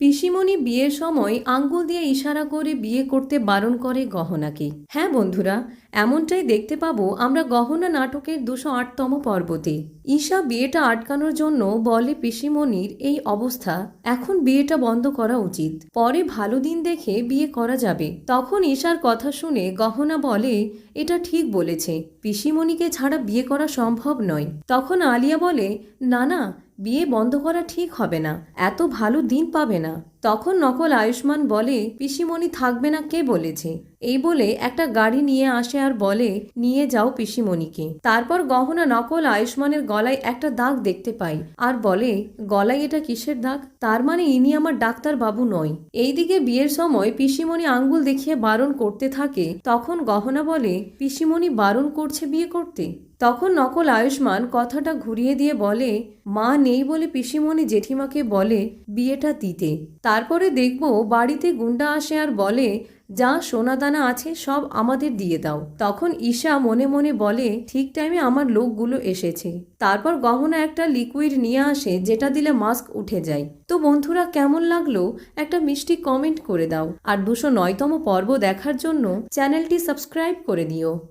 পিসিমণি বিয়ের সময় আঙ্গুল দিয়ে ইশারা করে বিয়ে করতে বারণ করে গহনাকে। হ্যাঁ বন্ধুরা, এমনটাই দেখতে পাবো আমরা গহনা নাটকের দুশো আটতম পর্বতে। ঈশা বিয়েটা আটকানোর জন্য বলে পিসিমণির এই অবস্থা, এখন বিয়েটা বন্ধ করা উচিত। পরে ভালো দিন দেখে বিয়ে করা যাবে। তখন ঈশার কথা শুনে গহনা বলে, এটা ঠিক বলেছে, পিসিমণিকে ছাড়া বিয়ে করা সম্ভব নয়। তখন আলিয়া বলে, না না বিয়ে বন্ধ করা ঠিক হবে না। এত ভালো দিন পাবে না। তখন নকল আয়ুষ্মান বলে, পিসিমণি থাকবে না কে? বলেছে। এই বলে একটা গাড়ি নিয়ে আসে আর বলে, নিয়ে যাও পিসিমণিকে। তারপর গহনা নকল আয়ুষ্মানের গলায় একটা দাগ দেখতে পাই আর বলে, গলায় এটা কিসের দাগ? তার মানে ইনি আমার ডাক্তার বাবু নয়। এইদিকে বিয়ের সময় পিসিমণি আঙ্গুল দেখিয়ে বারণ করতে থাকে। তখন গহনা বলে, পিসিমণি বারণ করছে বিয়ে করতে? তখন নকল আয়ুষ্মান কথাটা ঘুরিয়ে দিয়ে বলে, মা নেই বলে পিসিমণি জেঠিমাকে বলে বিয়েটা দিতে। তারপরে দেখব বাড়িতে গুন্ডা আসে আর বলে, যা সোনাদানা আছে সব আমাদের দিয়ে দাও। তখন ঈশা মনে মনে বলে, ঠিক টাইমে আমার লোকগুলো এসেছে। তারপর গহনা একটা লিকুইড নিয়ে আসে, যেটা দিলে মাস্ক উঠে যায়। তো বন্ধুরা, কেমন লাগল? একটা মিষ্টি কমেন্ট করে দাও। আর দুশো নয়তম পর্ব দেখার জন্য চ্যানেলটি সাবস্ক্রাইব করে দিও।